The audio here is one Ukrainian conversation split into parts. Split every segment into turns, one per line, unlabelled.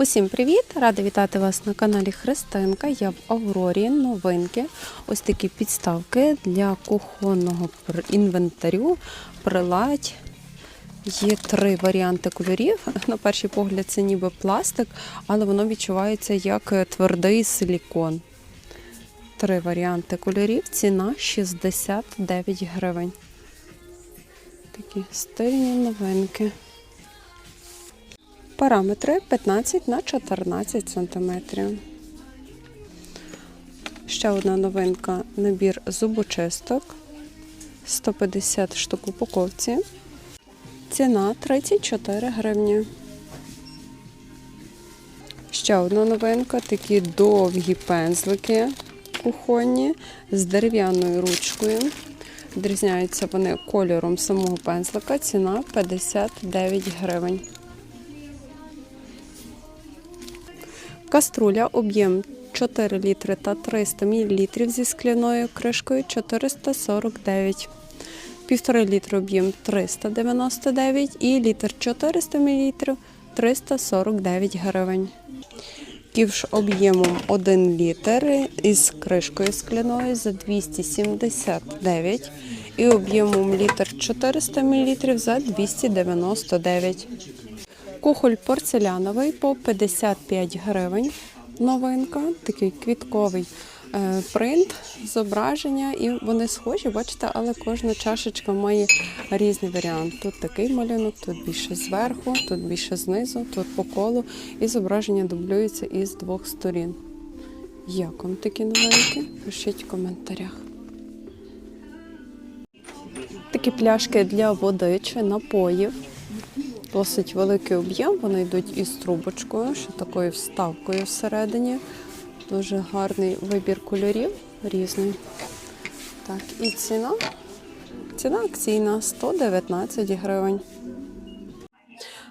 Усім привіт! Рада вітати вас на каналі Христинка. Я в Аврорі. Новинки. Ось такі підставки для кухонного інвентарю, приладь. Є три варіанти кольорів. На перший погляд, це ніби пластик, але воно відчувається як твердий силікон. Три варіанти кольорів. Ціна 69 гривень. Такі стильні новинки. Параметри 15 на 14 см. Ще одна новинка набір зубочисток. 150 штук упаковці. Ціна 34 гривні. Ще одна новинка такі довгі пензлики кухонні з дерев'яною ручкою. Відрізняються вони кольором самого пензлика. Ціна 59 гривень. Каструля об'єм 4 літри та 300 мл зі скляною кришкою 449. 1,5 літри об'єм 399 і літр 400 мл 349 гривень. Ківш об'ємом 1 літр із кришкою скляною за 279 і об'ємом літр 400 мл за 299. Кухоль порцеляновий по 55 гривень. Новинка, такий квітковий е, принт, зображення, і вони схожі, бачите, але кожна чашечка має різний варіант. Тут такий малюнок, тут більше зверху, тут більше знизу, тут по колу, і зображення дублюється із двох сторін. Як вам такі новинки? Пишіть в коментарях. Такі пляшки для води чи напоїв. Досить великий об'єм, вони йдуть із трубочкою, ще такою вставкою всередині. Дуже гарний вибір кольорів різний. Так, і ціна. Ціна акційна 119 гривень.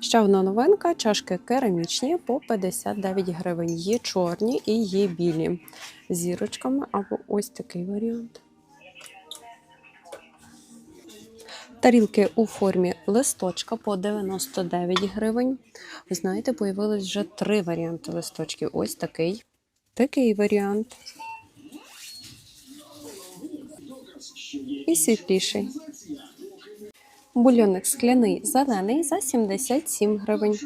Ще одна новинка: чашки керамічні по 59 гривень. Є чорні і є білі зірочками або ось такий варіант. Тарілки у формі листочка по 99 гривень. Ви знаєте, появилось вже три варіанти листочків. Ось такий, такий варіант. І світліший. Бульйонник скляний зелений за 77 гривень.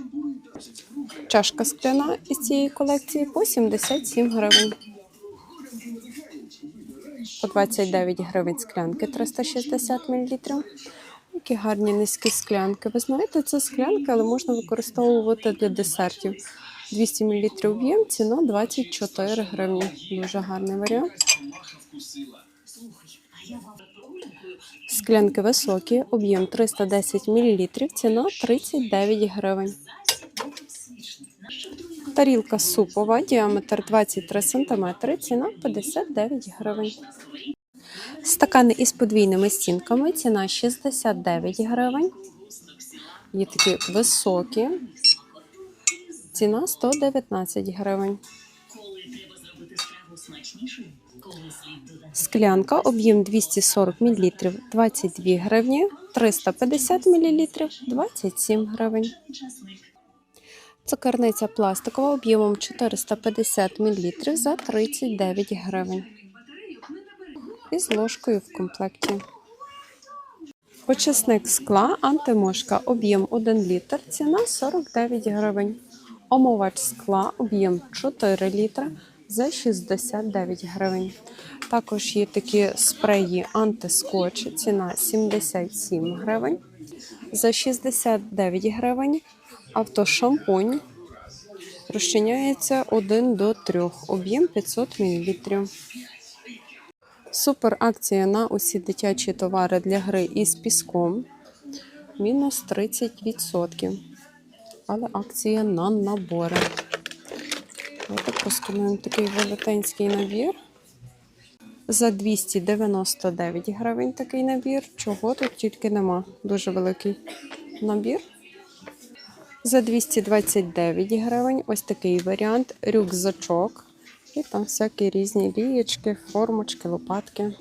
Чашка скляна із цієї колекції по 77 гривень. По 29 гривень склянки 360 мл. Які гарні низькі склянки. Ви знаєте, це склянки, але можна використовувати для десертів. 200 мл об'єм, ціна 24 гривні. Дуже гарний варіант. Склянки високі, об'єм 310 мл, ціна 39 гривень. Тарілка супова, діаметр 23 см, ціна 59 гривень. Стакани із подвійними стінками, ціна 69 гривень. Є такі високі. Ціна 119 гривень. Склянка, об'єм 240 мл, 22 гривні, 350 мл, 27 гривень. Цукерниця пластикова об'ємом 450 мл за 39 гривень. І з ложкою в комплекті. Очисник скла антимошка об'єм 1 літр, ціна 49 гривень. Омивач скла об'єм 4 літра за 69 гривень. Також є такі спреї антискотч, ціна 77 гривень. За 69 гривень автошампунь розчиняється 1 до 3, об'єм 500 мл. Супер акція на усі дитячі товари для гри із піском. Мінус 30%. Але акція на набори. Давайте проскануємо такий велетенський набір. За 299 гривень такий набір. Чого тут тільки нема. Дуже великий набір. За 229 гривень ось такий варіант. Рюкзачок. І там всякі різні лієчки, формочки, лопатки.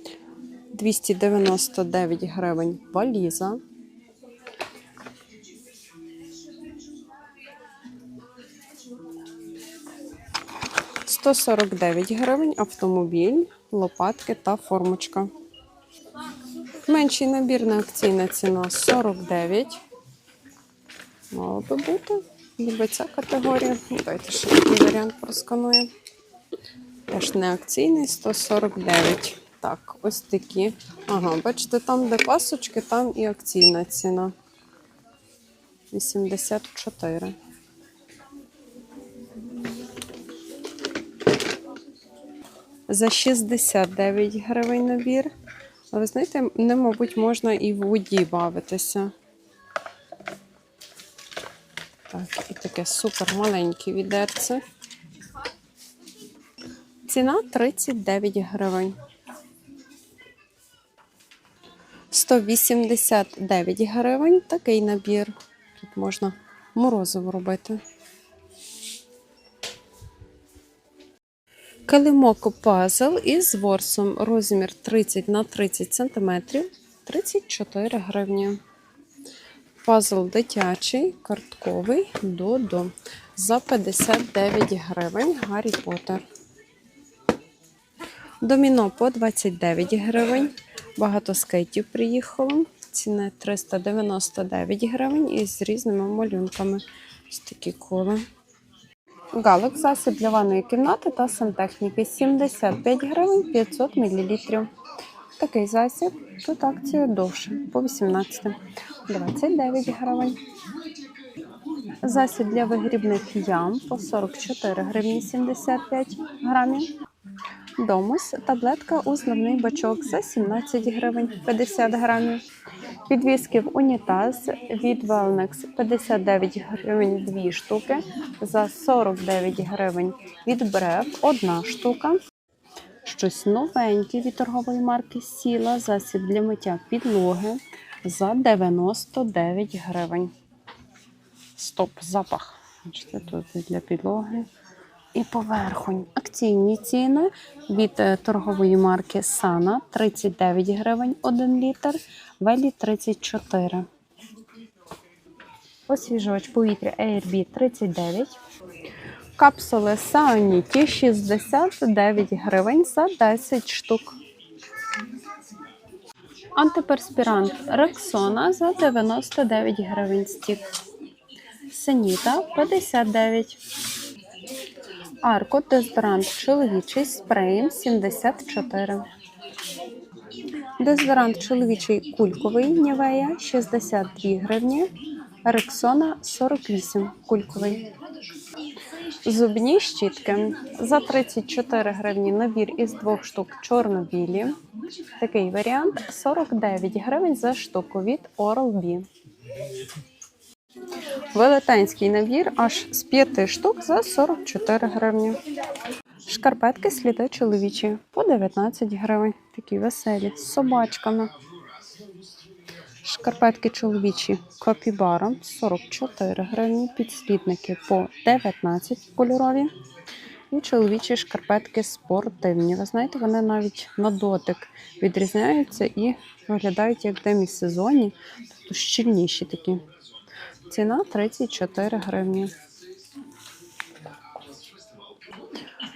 299 гривень валіза. 149 гривень автомобіль, лопатки та формочка. Менший набір на акційна ціна 49. Мало би бути. Ніби ця категорія. Дайте ще такий варіант просканую. Теж не акційний 149. Так, ось такі. Ага, бачите, там, де пасочки, там і акційна ціна. 84. За 69 гривень набір. А ви знаєте, ним, мабуть, можна і в воді бавитися. Так, і таке супер маленьке відерце. Ціна 39 гривень. 189 гривень такий набір. Тут можна морозиво робити. Килимок пазл із ворсом розмір 30 на 30 см 34 гривні. Пазл дитячий, картковий Додо за 59 гривень Гаррі Поттер. Доміно по 29 гривень. Багато скейтів приїхало. Ціна 399 гривень із різними малюнками. Ось такі кола. Галок засіб для ванної кімнати та сантехніки 75 гривень 500 мл. Такий засіб. Тут акція довше по 18 29 гривень. Засіб для вигрібних ям по 44 гривні 75 грамів. Домус таблетка у зливний бачок за 17 гривень 50 грамів. Підвіски в унітаз від Wellnex 59 гривень 2 штуки, за 49 гривень від Брев 1 штука. Щось новеньке від торгової марки Сіла, засіб для миття підлоги за 99 гривень. Стоп, запах. Бачите, тут для підлоги. І поверхонь. Акційні ціни від е, торгової марки Сана 39 гривень 1 літр, Велі 34. Освіжувач повітря AirB 39. Капсули Саніті 69 гривень за 10 штук. Антиперспірант Рексона за 99 гривень стік. Сеніта 59. Арко дезодорант чоловічий спреєм 74. Дезодорант чоловічий кульковий Нівея 62 гривні. Рексона 48 кульковий. Зубні щітки за 34 гривні набір із двох штук чорно-білі. Такий варіант 49 гривень за штуку від Oral-B. Велетенський набір аж з 5 штук за 44 гривні. Шкарпетки сліди чоловічі по 19 гривень. Такі веселі з собачками. Шкарпетки чоловічі копібара 44 гривні. Підслідники по 19 кольорові. І чоловічі шкарпетки спортивні. Ви знаєте, вони навіть на дотик відрізняються і виглядають як демісезонні, тобто щільніші такі. Ціна 34 гривні.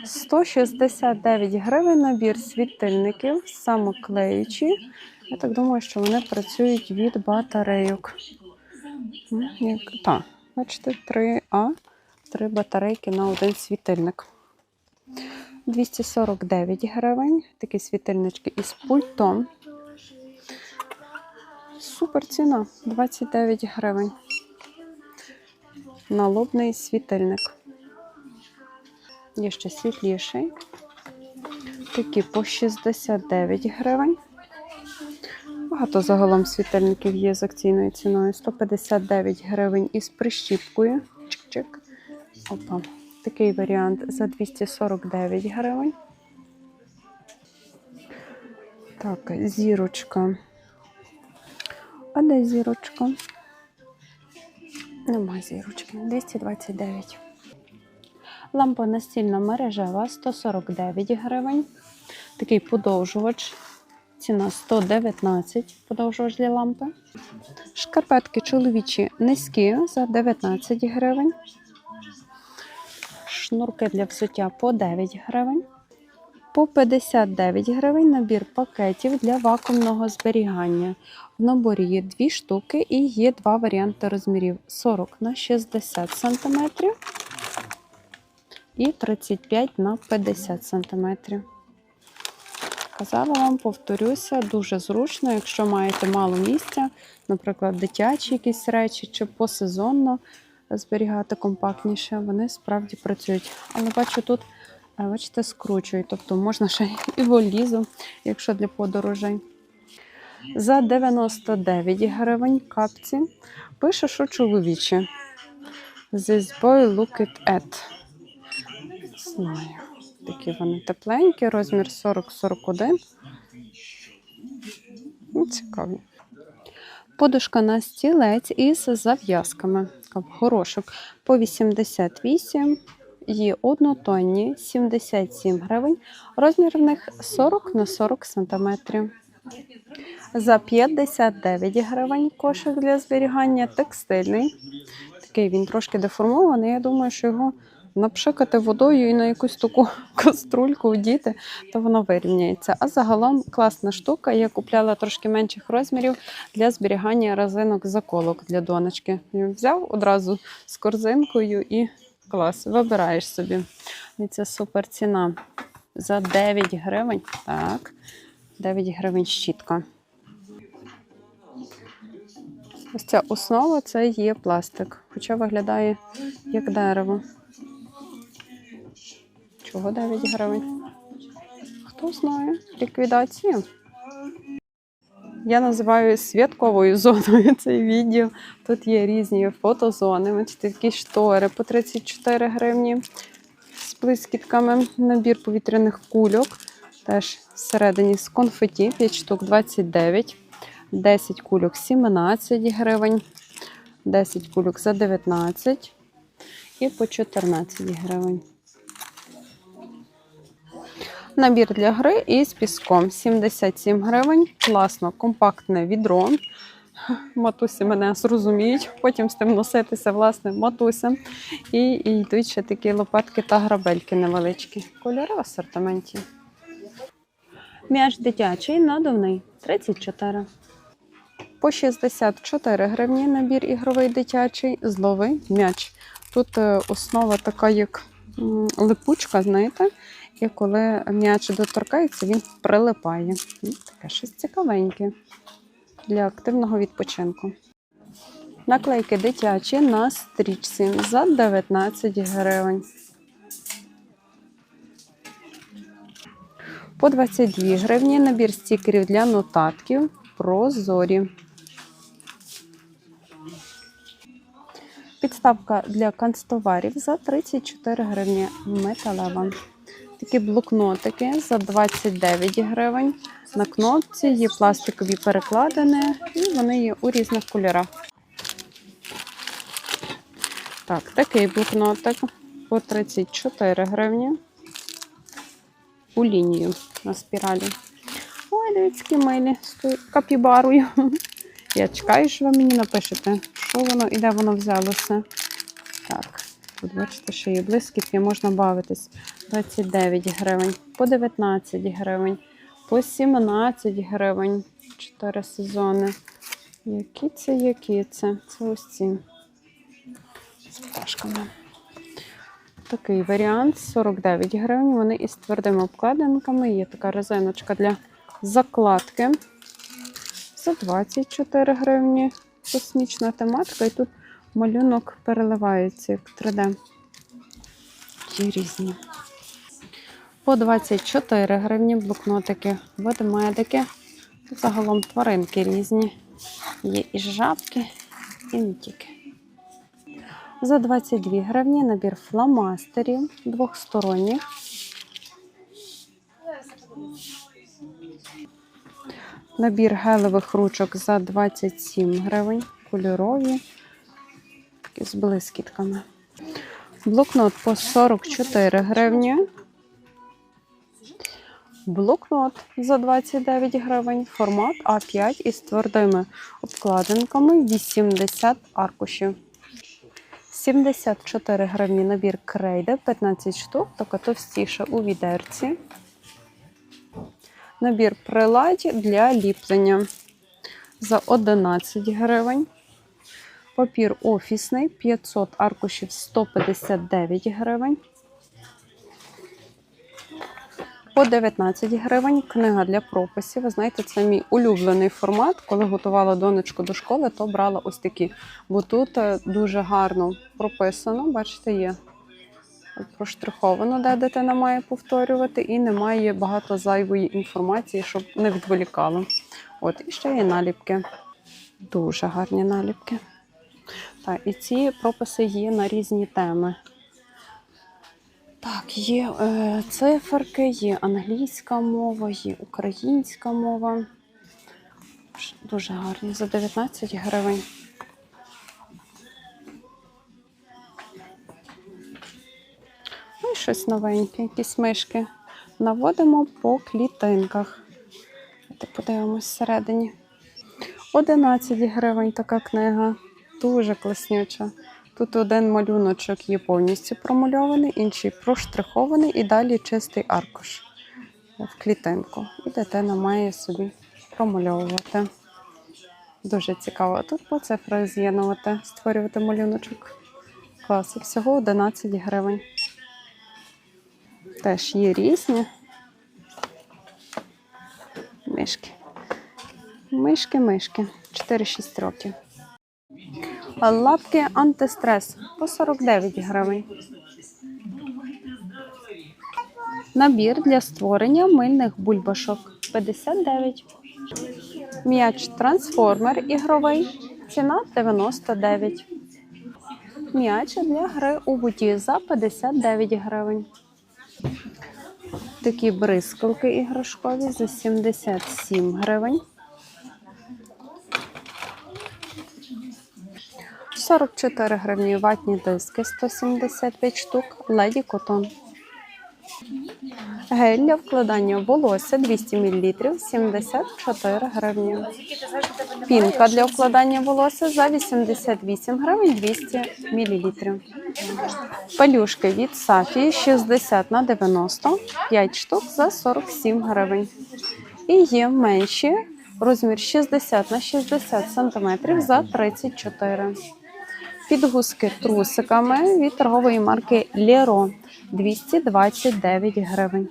169 гривень набір світильників, самоклеючі. Я так думаю, що вони працюють від батарейок. М, Так, бачите, 3А, 3 батарейки на один світильник. 249 гривень. Такі світильнички із пультом. Супер ціна 29 гривень. Налобний світильник. Є ще світліший. Такі по 69 гривень. Багато загалом світильників є з акційною ціною. 159 гривень із прищіпкою. Чик-чик. Опа. Такий варіант за 249 гривень. Так, зірочка. А де зірочка? Нема зірочки. 229. Лампа настільна мережева 149 гривень. Такий подовжувач. Ціна 119 подовжувач для лампи. Шкарпетки чоловічі низькі за 19 гривень. шнурки для взуття по 9 гривень. По 59 гривень набір пакетів для вакуумного зберігання. В наборі є дві штуки і є два варіанти розмірів: 40 на 60 см і 35 на 50 см. Казала вам, повторюся, дуже зручно, якщо маєте мало місця, наприклад, дитячі якісь речі чи посезонно зберігати компактніше, вони справді працюють. Але бачу, тут, бачите, скручують, тобто можна ще і валізу, якщо для подорожей. За 99 гривень капці пише, що чоловічі. This boy look it at. Знаю. Такі вони тепленькі, розмір 40-41. Ну, Цікаві. Подушка на стілець із зав'язками. Горошок по 88. Є однотонні 77 гривень. Розмір в них 40 на 40 сантиметрів. За 59 гривень кошик для зберігання текстильний. Такий він трошки деформований. Я думаю, що його напшикати водою і на якусь таку каструльку вдіти, то воно вирівняється. А загалом класна штука. Я купляла трошки менших розмірів для зберігання резинок заколок для донечки. Взяв одразу з корзинкою і клас, вибираєш собі. І це супер ціна. За 9 гривень. Так, 9 гривень щітка. Ось ця основа це є пластик, хоча виглядає як дерево. Чого 9 гривень? Хто знає? Ліквідація. Я називаю святковою зоною цей відділ. Тут є різні фотозони. Бачите, такі штори по 34 гривні з блискітками. Набір повітряних кульок. Теж всередині з конфеті 5 штук 29, 10 кульок 17 гривень, 10 кульок за 19 і по 14 гривень. Набір для гри із піском 77 гривень. Класно, компактне відро. Матусі мене зрозуміють, потім з тим носитися власне матусям. І, і йдуть ще такі лопатки та грабельки невеличкі. Кольори в асортименті. М'яч дитячий, надувний 34. По 64 гривні набір ігровий дитячий, зловий м'яч. Тут е, основа така, як липучка, знаєте, і коли м'яч доторкається, він прилипає. Таке щось цікавеньке для активного відпочинку. Наклейки дитячі на стрічці за 19 гривень. По 22 гривні набір стікерів для нотатків прозорі. Підставка для канцтоварів за 34 гривні металева. Такі блокнотики за 29 гривень. На кнопці є пластикові перекладини, і вони є у різних кольорах. Так, такий блокнотик по 34 гривні. У лінію на спіралі. Ой, які милі з капібарою. Я чекаю, що ви мені напишете, що воно і де воно взялося. Тут бачите, що є блискітки, можна бавитись. 29 гривень, по 19 гривень, по 17 гривень. 4 сезони. Які це, які це? Це ось ці з пташками. Такий варіант 49 гривень. Вони із твердими обкладинками. Є така резиночка для закладки. За 24 гривні. Космічна тематика. І тут малюнок переливається як 3D. Є різні. По 24 гривні блокнотики, ведмедики. Загалом тваринки різні. Є і жабки, і не тільки. За 22 гривні набір фломастерів двохсторонніх. Набір гелевих ручок за 27 гривень. Кольорові, такі з блискітками. Блокнот по 44 гривні. Блокнот за 29 гривень. Формат А5 із твердими обкладинками 80 аркушів. 74 гривні набір крейда, 15 штук, така товстіша у відерці. Набір приладь для ліплення за 11 гривень. Папір офісний 500 аркушів 159 гривень. По 19 гривень книга для прописів. Ви знаєте, це мій улюблений формат. Коли готувала донечку до школи, то брала ось такі. Бо тут е, дуже гарно прописано, бачите, є проштриховано, де дитина має повторювати, і немає багато зайвої інформації, щоб не відволікало. От, і ще є наліпки. Дуже гарні наліпки. Так, і ці прописи є на різні теми. Так, є е, циферки, є англійська мова, є українська мова. Дуже гарні за 19 гривень. Ну і щось новеньке, якісь мишки. Наводимо по клітинках. Давайте подивимось всередині. 11 гривень така книга. Дуже класнюча. Тут один малюночок є повністю промальований, інший проштрихований і далі чистий аркуш в клітинку. І дитина має собі промальовувати. Дуже цікаво. Тут по цифрах з'єднувати, створювати малюночок. Клас. Всього 11 гривень. Теж є різні. Мишки. Мишки, мишки. 4-6 років. Лапки антистрес по 49 гривень. Набір для створення мильних бульбашок 59. М'яч трансформер ігровий. Ціна 99. М'яч для гри у воді за 59 гривень. Такі бризкалки іграшкові за 77 гривень. 44 гривні ватні диски 175 штук, леді котон. Гель для вкладання волосся 200 мл 74 гривні. Пінка для вкладання волосся за 88 гривень 200 мл. Пелюшки від Сафії 60 на 90 5 штук за 47 гривень. І є менші розмір 60 на 60 см за 34 Підгузки трусиками від торгової марки Лєро 229 гривень.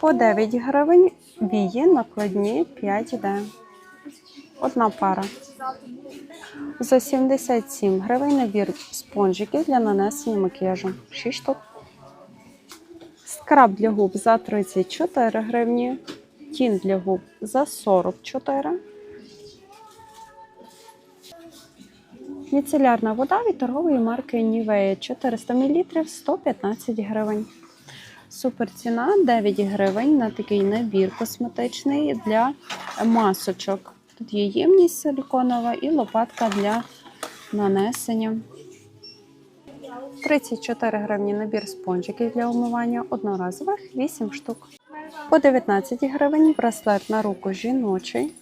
По 9 гривень вії накладні 5D. Одна пара. За 77 гривень набір спонжиків для нанесення макіяжу. 6 штук. Скраб для губ за 34 гривні. Тін для губ за 44 Міцелярна вода від торгової марки Нівея 400 мл 115 гривень. Супер ціна 9 гривень на такий набір косметичний для масочок. Тут є ємність силіконова і лопатка для нанесення. 34 гривні набір спонжиків для умивання одноразових 8 штук. По 19 гривень браслет на руку жіночий